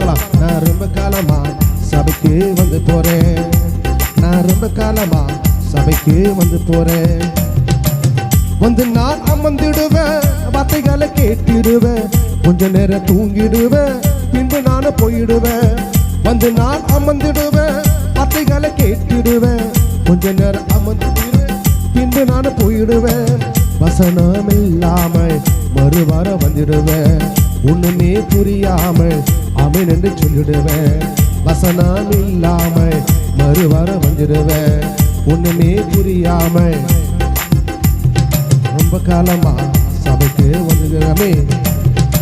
பார்க்கலாம் நான் ரொம்ப காலமா சபைக்கு வந்து போறேன். நான் ரொம்ப காலமா சபைக்கு வந்து போறேன். வந்து நான் அமர்ந்திடுவேன் வார்த்தைகளை கேட்டிடுவேன். கொஞ்ச நேரம் தூங்கிடுவேன் பின்பு நானும் போயிடுவேன். வந்து நான் அமர்ந்திடுவேன் வார்த்தைகளை கேட்டிடுவேன். கொஞ்ச நேரம் அமர்ந்துடுவேன் பின்பு நானும் போயிடுவேன். வசனம் இல்லாமல் மறுவாரம் வந்துடுவேன். ஒண்ணுமே புரியாமல் அமீன் என்று சொல்லிடுவேன் வசனம் இல்லாமல் மறுவார வந்துடுவேன் ஒண்ணுமே புரியாம ரொம்ப காலமா சபைக்கு வந்துக்கிறமே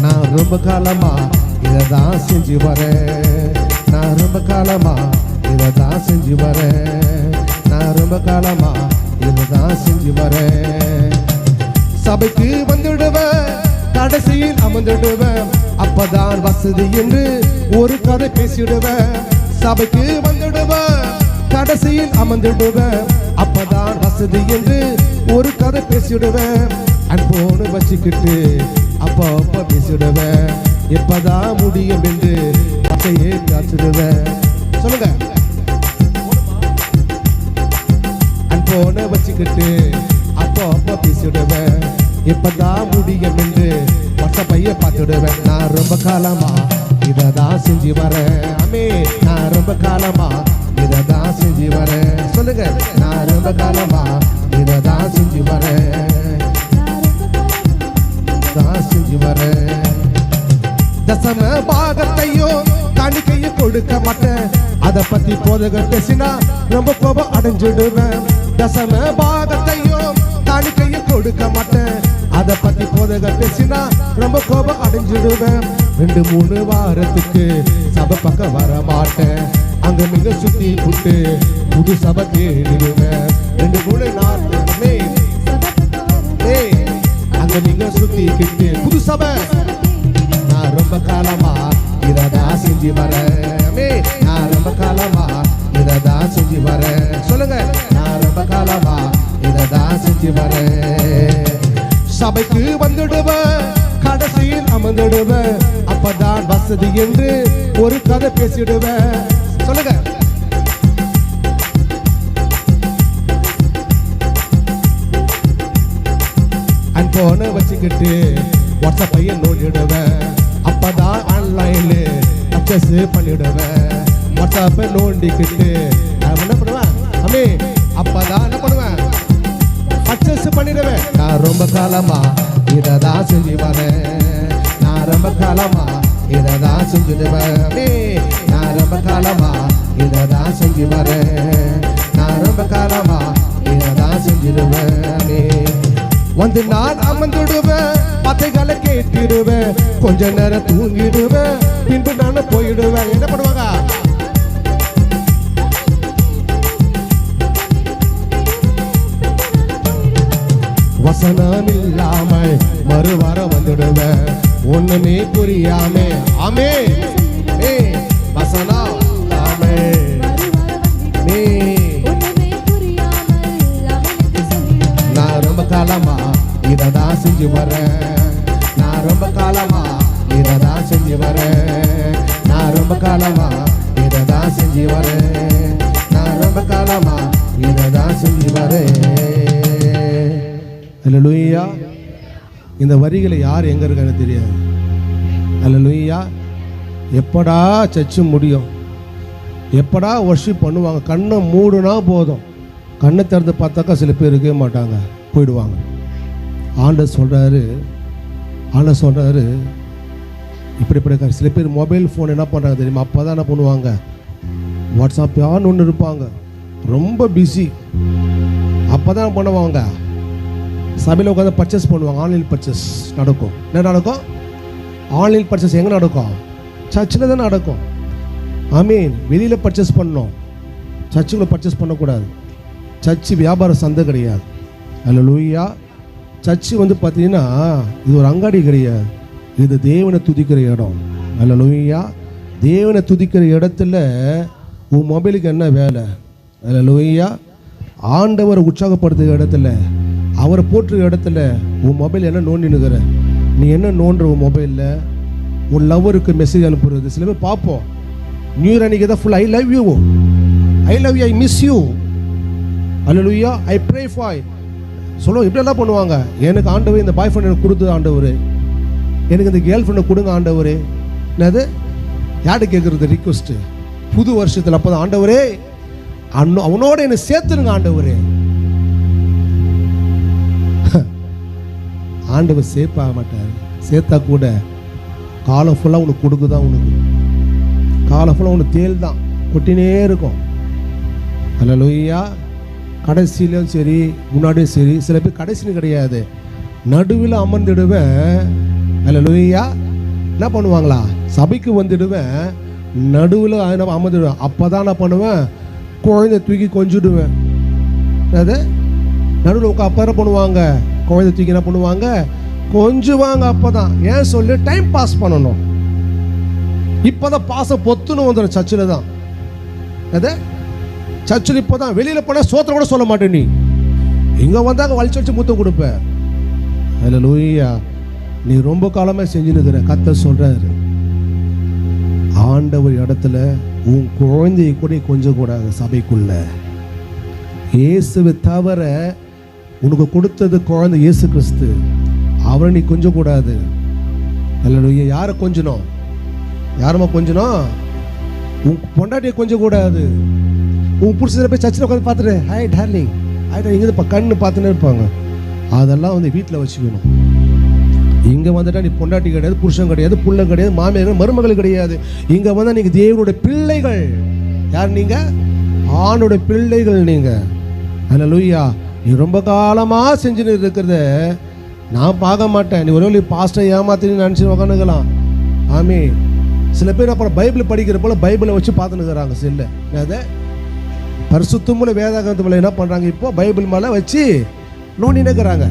நான் ரொம்ப காலமா இதை தான் செஞ்சு வரேன். நான் ரொம்ப காலமா இதை தான் செஞ்சு வரேன். நான் ரொம்ப காலமா இதை தான் செஞ்சு வரேன். சபைக்கு வந்துடுவேன். கடைசியில் அமர்ந்துடுவேன். அப்பதான் பேசுது என்று ஒரு கதை பேசிடுவேன். சபைக்கு வந்துடுவேன். கடைசியில் அமர்ந்துடுவேன். அப்பதான் வசதி என்று ஒரு கதை பேசிடுவேன். அன்போன்னு வச்சுக்கிட்டு அப்பா அப்பா பேசிடுவேன். எப்பதான் முடியும் என்று அத்தையே காத்துடுவேன். சொல்லுங்க. அன்போன வச்சுக்கிட்டு அப்பா அப்பா பேசிடுவேன். எப்பதான் முடியும் என்று பைய பார்த்துடுவேன். நான் ரொம்ப காலமா இதை தான் செஞ்சு வரேன். அமே நான் ரொம்ப காலமா இதை தான் செஞ்சு வரேன். சொல்லுங்க நான் ரொம்ப காலமா இதை தான் செஞ்சு வரேன். தான் செஞ்சு வரேன். தசம பாகத்தையோ காணிக்கையும் கொடுக்க மாட்டேன். அதை பத்தி போதக பேசினா ரொம்ப கோபம் அடைஞ்சிடுவேன். தசம பாகத்தையோ காணிக்கையும் கொடுக்க மாட்டேன். அதை பத்தி போதக பேசினா ரொம்ப கோபம் அடைஞ்சிடுவேன். ரெண்டு மூணு வாரத்துக்கு சபை பக்கம் வர மாட்டேன். அங்க மிக சுத்தி புட்டு புது சபை தேடிடுவேன். ரெண்டு மூணு நாட்களுமே அங்க அங்க நீங்க சுத்திக்கிட்டு புது சபை. நான் ரொம்ப காலமா இததா செஞ்சு வரேன். நான் ரொம்ப காலமா இததா செஞ்சு வரேன். சொல்லுங்க நான் ரொம்ப காலமா இததா செஞ்சு வரேன். சபைக்கு வந்துடுவேன் கடைசியில் அமர்ந்துடுவ. அப்பதான் வசதி என்று ஒரு கதை பேசிடுவேன் சொல்லுங்க. அன்போன வச்சுக்கிட்டு வாட்ஸ்அப்பைய நோண்டிடுவேன் அப்பதான் ஆன்லைன்ல அக்சஸ் பண்ணிடுவேன் வாட்ஸ்அப்பை நோண்டிக்கிட்டு நான் என்ன பண்ணுவேன்? அம்மே அப்பதான் என்ன பண்ணுவேன்? பண்ணிடுவேன். நான் ரொம்ப காலமா இதை தான் செஞ்சு வரேன் நான் ரொம்ப காலமா இதை தான் செஞ்சுடுவேன் நான் ரொம்ப காலமா இதை தான் செஞ்சு வரேன் நான் ரொம்ப காலமா இதை தான் செஞ்சிடுவேன் வந்து நான் அமர்ந்துடுவேன். பத்தைகளை கேட்டிடுவேன். கொஞ்ச நேரம் தூங்கிடுவேன். பின்பு நான் போயிடுவேன். என்ன பண்ணுவாங்க? புரியாம ஆமே. ஏ வசனம் ஆமே. நீ நான் ரொம்ப காலமா இதை தான் செஞ்சு வரேன். நான் ரொம்ப காலமா இதை தான் செஞ்சு வரேன். நான் ரொம்ப காலமா இதை தான் செஞ்சு வரேன். நான் ரொம்ப காலமா இதை தான் செஞ்சு வரேன். அல்லேலூயா இந்த வரிகளை யார் எங்கே இருக்கான்னு தெரியாது. அல்லேலூயா எப்படா சர்ச்சு முடியும்? எப்படா ஒர்ஷிப் பண்ணுவாங்க? கண்ணை மூடுனா போதும். கண்ணை திறந்து பார்த்தாக்கா சில பேர் இருக்கவே மாட்டாங்க. போயிடுவாங்க. ஆண்டர் சொல்கிறாரு ஆண்டர் சொல்கிறாரு இப்படி இப்படி சில பேர் மொபைல் ஃபோன் என்ன பண்ணுறாங்க தெரியுமா? அப்போ தான் என்ன பண்ணுவாங்க? வாட்ஸ்அப் யான்னு ஒன்று இருப்பாங்க. ரொம்ப பிஸி அப்போ தான் பண்ணுவாங்க? சபையில் உட்காந்து பர்ச்சேஸ் பண்ணுவாங்க. ஆன்லைன் பர்ச்சேஸ் நடக்கும். என்ன நடக்கும்? ஆன்லைன் பர்ச்சேஸ் எங்கே நடக்கும்? சர்ச்சில் தான் நடக்கும். மீன் வெளியில் பர்ச்சேஸ் பண்ணோம். சர்ச்சுக்குள்ளே பர்ச்சேஸ் பண்ணக்கூடாது. சர்ச்சு வியாபார சந்தை கிடையாது. அதில் லூயா சர்ச்சு வந்து பார்த்தீங்கன்னா இது ஒரு அங்காடி கிடையாது. இது தேவனை துதிக்கிற இடம். அதில் லூயா தேவனை துதிக்கிற இடத்துல உன் மொபைலுக்கு என்ன வேலை? அதில் லூயா ஆண்டவரை உற்சாகப்படுத்துகிற இடத்துல அவரை போற்றுற இடத்துல உன் மொபைல் என்ன நோண்டினுக்கிற? நீ என்ன நோண்டுற உன் மொபைலில் உன் லவ்வருக்கு மெசேஜ் அனுப்புறது. சில பேர் பார்ப்போம். நியூ இயர் அன்னைக்கு தான் full I love you I love you I miss you அல்லலுயா ஐ ப்ரே ஃபாய் சொல்லுவோம் இப்படியெல்லாம் பண்ணுவாங்க. எனக்கு ஆண்டவர் இந்த பாய் ஃப்ரெண்ட் எனக்கு கொடுத்தது ஆண்டவர். எனக்கு இந்த கேர்ள் ஃப்ரெண்டை கொடுங்க ஆண்டவர். என்னது? யார்கிட்ட கேட்குறது? ரிக்வஸ்ட்டு புது வருஷத்தில் அப்போ தான் ஆண்டவரே. அண்ணோ அவனோட என்னை சேர்த்துருங்க ஆண்டவரே. ஆண்டவர் சேர்ப்பாக மாட்டார். சேர்த்தா கூட காலம் ஃபுல்லாக உனக்கு கொடுக்குதான் உனக்கு. காலம் ஃபுல்லாக உனக்கு தேல் தான் கொட்டினே இருக்கும். அல்லலுயா கடைசியிலும் சரி முன்னாடியும் சரி சில பேர் கடைசியும் கிடையாது. நடுவில் அமர்ந்துடுவேன். அல்லலுயா என்ன பண்ணுவாங்களா? சபைக்கு வந்துடுவேன். நடுவில் அமர்ந்துடுவேன். அப்போ தான் என்ன பண்ணுவேன்? குழந்தை தூக்கி கொஞ்சிடுவேன். அது நடுவில் உட்கா அப்போ என்ன பண்ணுவாங்க? குழந்தை தூக்கி என்ன பண்ணுவாங்க கொஞ்சுவாங்க அப்போ தான் ஏன் சொல்லி? டைம் பாஸ் பண்ணணும். இப்போதான் பாசம் பொத்துன்னு வந்துடும் சர்ச்சில் தான். அது சர்ச்சில் இப்போ தான் வெளியில் போனால் சோத்திரம் கூட சொல்ல மாட்டேன் நீ. இங்கே வந்தாங்க வலிச்சு வச்சு முத்தம் கொடுப்ப. அதில் லூயா நீ ரொம்ப காலமாக செஞ்சுனுக்கிற கத்த சொல்கிறாரு ஆண்டவர் இடத்துல உன் குழந்தையை கூட கொஞ்சம் கூடாது சபைக்குள்ள. இயேசுவை தவிர உனக்கு கொடுத்தது குழந்தை இயேசு கிறிஸ்து. அவரை நீ கொஞ்சம் கூடாது. அல்ல யாரை கொஞ்சணும்? யாரம்மா கொஞ்சணும்? உன் பொண்டாட்டியை கொஞ்சம் கூடாது. உன் புருஷனை போய் சர்ச்சில் உட்காந்து பார்த்துட்டு ஹாய் டார்லிங் ஹாய் இங்கே இப்போ கண்ணு பார்த்துன்னே இருப்பாங்க. அதெல்லாம் வந்து வீட்டில் வச்சுக்கணும். இங்கே வந்துட்டால் நீ பொண்டாட்டி கிடையாது புருஷன் கிடையாது புள்ள கிடையாது மாமியார் மருமகள் கிடையாது. இங்கே வந்தால் நீங்கள் தேவனுடைய பிள்ளைகள். யார் நீங்கள் ஆணுடைய பிள்ளைகள் நீங்கள் அதில் லூயா நீ ரொம்ப காலமாக செஞ்சுன்னு இருக்கிறத நான் பார்க்க மாட்டேன். நீ ஒரே பாஸ்டர் ஏமாத்தின்னு நினச்சி உக்காந்துக்கலாம். ஆமே சில பேர் அப்புறம் பைபிள் படிக்கிற போல பைபிளை வச்சு பார்த்துன்னு இருக்கிறாங்க. செல்ல அதை பரிசுத்தமுள்ள மேலே என்ன பண்ணுறாங்க இப்போ பைபிள் மேலே வச்சு நோண்டி நிற்கிறாங்க.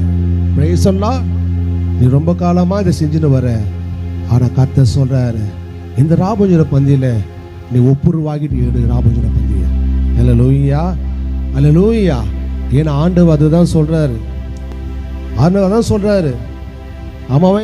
சொன்னால் நீ ரொம்ப காலமாக இதை செஞ்சுன்னு வர. ஆனால் கத்த சொல்கிறாரு இந்த ராபஞ்சுர பந்தியில் நீ ஒப்புருவாகிட்டு ஏடு ராபஞ்சன பந்திய. அல்ல லூயா அல்ல லூயா ஏன்னா ஆண்டவர் அதுதான் சொல்கிறாரு ஆண்டவர் தான் சொல்கிறாரு ஆமாவே